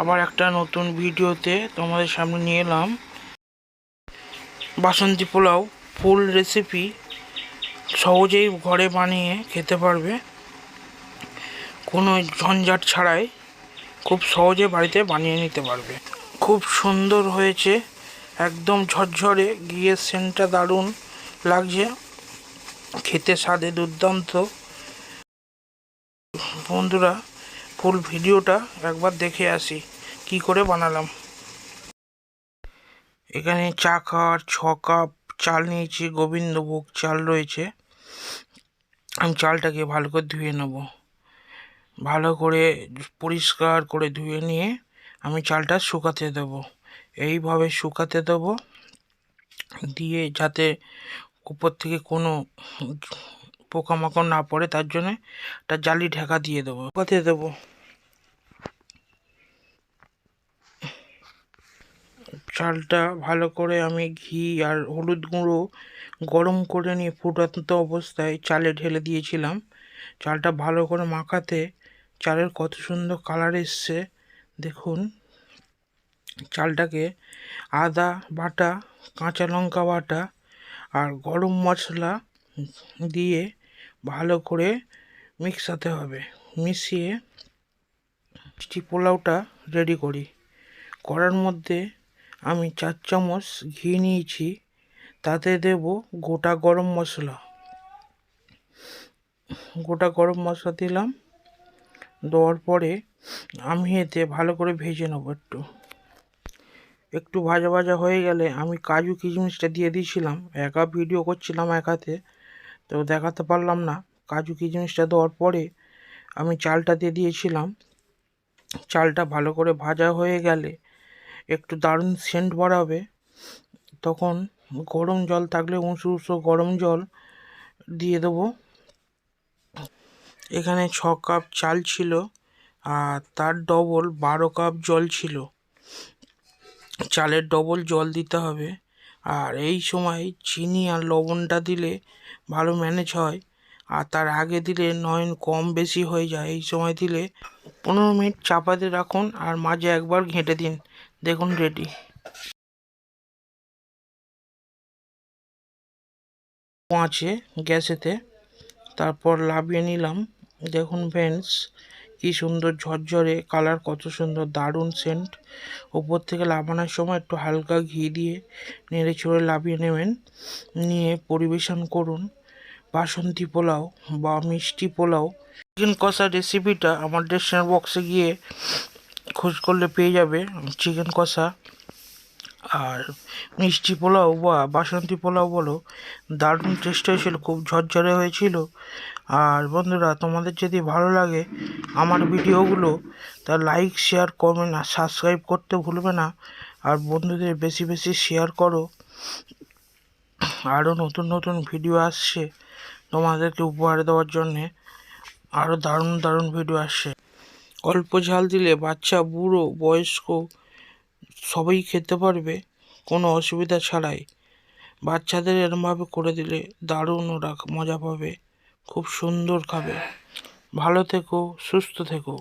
আবার একটা নতুন ভিডিওতে তোমাদের সামনে নিয়ে এলাম। বাসন্তী পোলাও, ফুল রেসিপি সহজেই ঘরে বানিয়ে খেতে পারবে। কোনো ঝঞ্ঝাট ছাড়াই খুব সহজে বাড়িতে বানিয়ে নিতে পারবে। খুব সুন্দর হয়েছে, একদম ঝরঝরে, গিয়ে সেন্টটা দারুণ লাগছে। খেতে স্বাদে দুর্দান্ত। বন্ধুরা ফুল ভিডিওটা একবার দেখে আসি, কি করে বানালাম। এখানে চা খাওয়ার ছ কাপ চাল নিয়েছি, গোবিন্দভোগ চাল রয়েছে। আমি চালটাকে ভালো করে ধুয়ে নেব। ভালো করে পরিষ্কার করে ধুয়ে নিয়ে আমি চালটা শুকাতে দেব। এইভাবে শুকাতে দেব, দিয়ে যাতে উপর থেকে কোনো পোকামাকড় না পড়ে, তার জন্য একটা জালি ঢাকা দিয়ে দেবো। শুকাতে দেবো। চালটা ভালো করে আমি ঘি আর হলুদ গুঁড়ো গরম করে নিয়ে ফুটন্ত অবস্থায় চালে ঢেলে দিয়েছিলাম। চালটা ভালো করে মাখাতে চালের কত সুন্দর কালার এসছে। দেখুন, চালটাকে আদা বাটা, কাঁচা লঙ্কা বাটা আর গরম মশলা দিয়ে ভালো করে মিক্সাতে হবে। মিশিয়ে পোলাওটা রেডি করি। করার মধ্যে আমি চার চামচ ঘি নিয়েছি, তাতে দেব গোটা গরম মশলা। গোটা গরম মশলা দিলাম, দেওয়ার পরে আমি এতে ভালো করে ভেজে নেব একটু। একটু ভাজা ভাজা হয়ে গেলে আমি কাজু কিশমিশটা দিয়ে দিয়েছিলাম, একা ভিডিও করছিলাম একাতে তো দেখাতে পারলাম না। কাজু কিশমিশটা দেওয়ার পরে আমি চালটা দিয়ে দিয়েছিলাম। চালটা ভালো করে ভাজা হয়ে গেলে একটু দারুণ সেন্ট বাড়াবে তখন গরম জল থাকলে উঁচু উঁচু গরম জল দিয়ে দেবো। এখানে ছ কাপ চাল ছিল আর তার ডবল বারো কাপ জল ছিল। চালের ডবল জল দিতে হবে। আর এই সময় চিনি আর লবণটা দিলে ভালো ম্যানেজ হয়। আর তার আগে দিলে নয়ন কম বেশি হয়ে যায়। এই সময় দিলে পনেরো মিনিট চাপাতে রাখুন আর মাঝে একবার ঘেঁটে দিন। দেখুন রেডি আছে গ্যাসেতে তারপর লাভিয়ে নিলাম। দেখুন ফ্রেন্ডস কি সুন্দর ঝরঝরে কালার কত সুন্দর, দারুণ সেন্ট ওপর থেকে লাভানোর সময় একটু হালকা ঘি দিয়ে নেড়ে চড়ে লাভিয়ে নেবেন। নিয়ে পরিবেশন করুন। বাসন্তী পোলাও বা মিষ্টি পোলাও। চিকেন কষা রেসিপিটা আমার ডেস্টিনেশন বক্সে গিয়ে খোঁজ করলে পেয়ে যাবে চিকেন কষা। আর মিষ্টি পোলাও বা বাসন্তী পোলাও বলো, দারুণ টেস্ট হয়েছিল, খুব ঝরঝরে হয়েছিল। আর বন্ধুরা, তোমাদের যদি ভালো লাগে আমার ভিডিওগুলো, তা লাইক শেয়ার কমেন্ট আর সাবস্ক্রাইব করতে ভুলবে না। আর বন্ধুদের বেশি বেশি শেয়ার করো। আরও নতুন নতুন ভিডিও আসছে তোমাদেরকে উপহার দেওয়ার জন্যে। আরও দারুণ দারুণ ভিডিও আসছে। অল্প ঝাল দিলে বাচ্চা, বুড়ো, বয়স্ক সবাই খেতে পারবে, কোনো অসুবিধা ছাড়াই। বাচ্চাদের এরমভাবে করে দিলে দারুণ ওরা মজা পাবে, খুব সুন্দর খাবে। ভালো থেকো, সুস্থ থেকো।